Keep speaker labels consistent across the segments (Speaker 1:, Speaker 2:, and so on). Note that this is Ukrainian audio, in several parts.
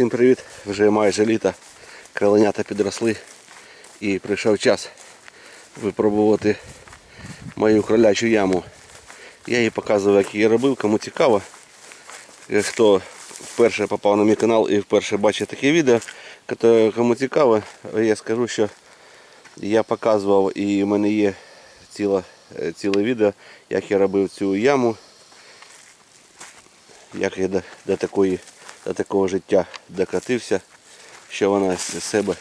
Speaker 1: Всім привіт! Вже майже літо. Кроленята підросли і прийшов час випробувати мою кролячу яму. Я її показував, як її робив, кому цікаво. Е, Хто вперше попав на мій канал і вперше бачить таке відео, кому цікаво, я скажу, що я показував і в мене є ціле, ціле відео, як я робив цю яму як я до, до, такої, до такого життя докатився, що вона з себе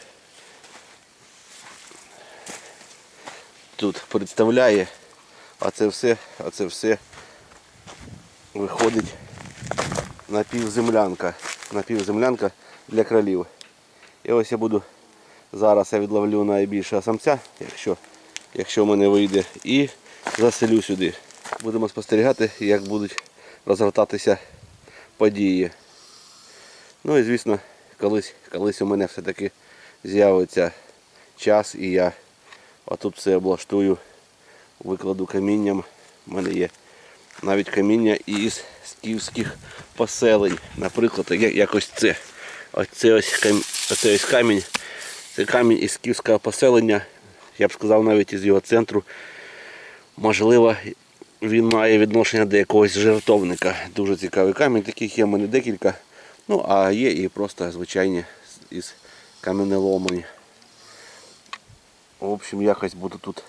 Speaker 1: тут представляє, а це все, а це все виходить напівземлянка. Напівземлянка для кролів. І ось я буду зараз я відловлю найбільшого самця, якщо, якщо в мене вийде, і заселю сюди. Будемо спостерігати, як будуть розгортатися події. Ну і звісно, колись, колись у мене все-таки з'явиться час і я отут все облаштую, викладу камінням. У мене є навіть каміння із скіфських поселень. Наприклад, якось це. Ось це ось, кам... оце ось камінь. Це камінь із скіфського поселення. Я б сказав навіть із його центру. Можливо, він має відношення до якогось жертовника. Дуже цікавий камінь. Таких є в мене декілька. Ну, а є і просто звичайні із каменеломені. В общем, якось буду тут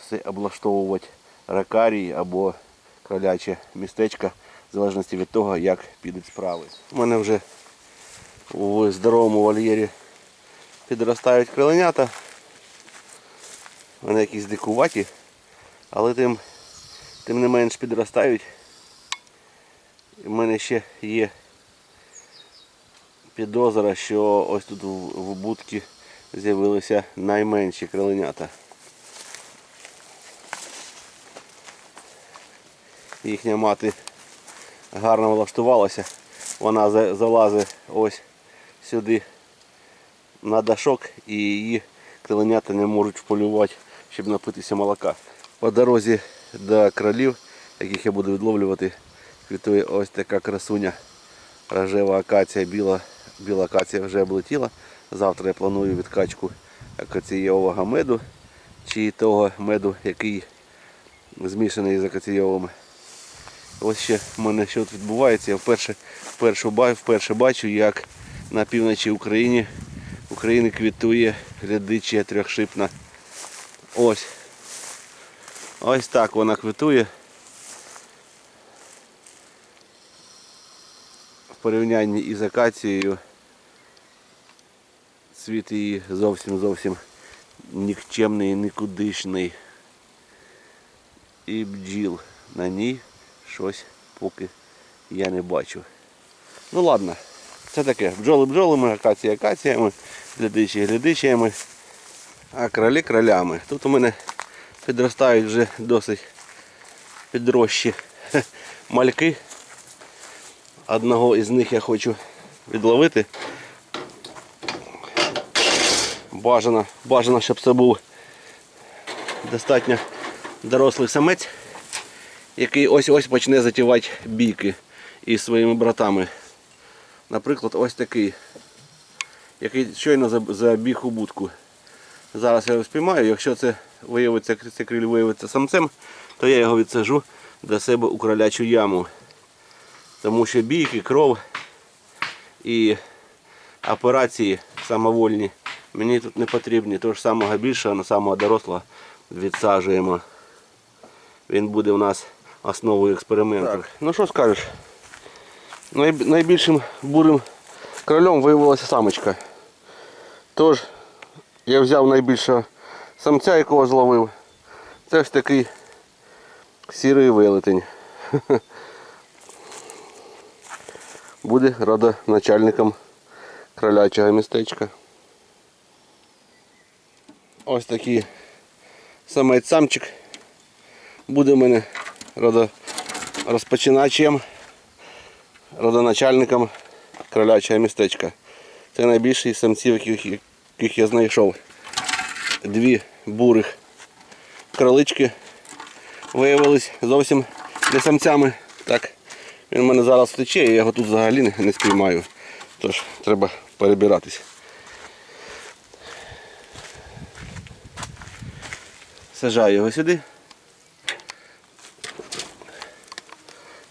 Speaker 1: все облаштовувати ракарій або кроляче містечко, в залежності від того, як підуть справи. У мене вже у здоровому вольєрі підростають кроленята. Вони якісь дикуваті, але тим, тим не менш підростають. В мене ще є підозра, що ось тут в, будці з'явилися найменші кроленята. Їхня мати гарно влаштувалася. Вона залазить ось сюди на дашок і її кроленята не можуть полювати, щоб напитися молока. По дорозі до кролів, яких я буду відловлювати, квітує ось така красуня. Рожева акація, біла, біла акація вже облетіла. Завтра я планую відкачку акацієвого меду чи того меду, який змішаний з акацієвим. Ось ще в мене що тут відбувається. Я вперше, вперше, вперше бачу, як на півночі України, України квітує глядича трьохшипна. Ось. Ось так вона квітує. В порівнянні із акацією світ її зовсім зовсім нікчемний, нікудишний. І бджіл на ній щось поки я не бачу. Ну ладно, це таке. Бджоли бджолами, акація акаціями, глядичі глядичами, а кролі кролями. Тут у мене підростають вже досить підрощі мальки. Одного із них я хочу відловити. Бажано, бажано, щоб це був достатньо дорослий самець, який ось-ось почне затівати бійки із своїми братами. Наприклад, ось такий, який щойно забіг у будку. Зараз я його спіймаю, якщо це виявиться, цей криль виявиться самцем, то я його відсажу до себе у кролячу яму. Тому що бійки, кров і операції самовольні мені тут не потрібні. Того ж самого більшого, на самого дорослого відсаджуємо. Він буде у нас основою експерименту. Ну що скажеш? Найбільшим бурим кролем виявилася самочка. Тож я взяв найбільшого самця, якого зловив. Це ж такий сірий велетень. Буде родоначальником кролячого містечка. Ось такий самець самчик. Буде в мене розпочиначем, родоначальником кролячого містечка. Це найбільший самців, яких, я знайшов. Дві бурих кролички виявились зовсім не самцями. Так, він в мене зараз втече, я його тут взагалі не спіймаю. Тож, треба перебиратись. Сажаю його сюди.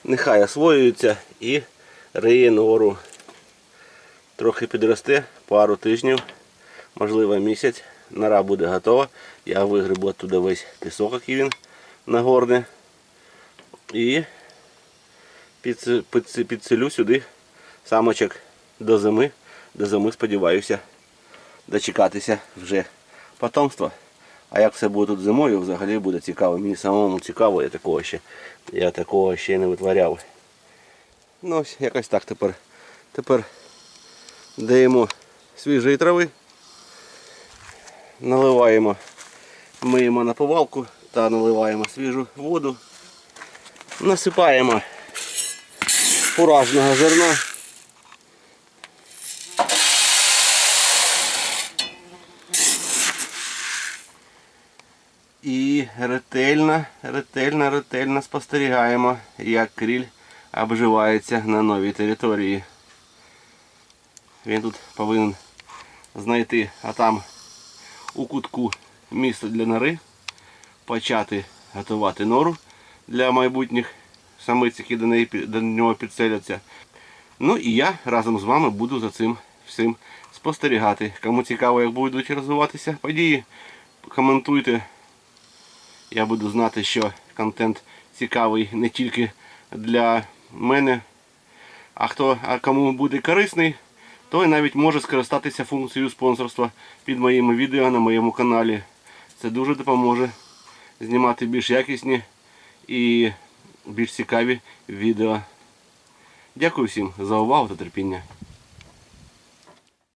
Speaker 1: Нехай освоюється і риє нору. Трохи підросте, пару тижнів, можливо місяць. Нора буде готова. Я вигребу оттуда весь пісок, який він нагорне. І підс- підс- підселю сюди самочок до зими. До зими сподіваюся дочекатися вже потомства. А як все буде тут зимою, взагалі буде цікаво. Мені самому цікаво, я такого ще, я такого ще не витворяв. Ну ось якось так тепер. Тепер даємо свіжої трави, наливаємо, миємо на повалку та наливаємо свіжу воду, насипаємо фуражного зерна. І ретельно, ретельно, ретельно спостерігаємо, як кріль обживається на новій території. Він тут повинен знайти, а там у кутку місце для нори, почати готувати нору для майбутніх самиць, які до, неї, до нього підселяться. Ну і я разом з вами буду за цим всім спостерігати. Кому цікаво, як будуть розвиватися події, коментуйте. Я буду знати, що контент цікавий не тільки для мене, а хто, а кому буде корисний, той навіть може скористатися функцією спонсорства під моїми відео на моєму каналі. Це дуже допоможе знімати більш якісні і більш цікаві відео. Дякую всім за увагу та терпіння.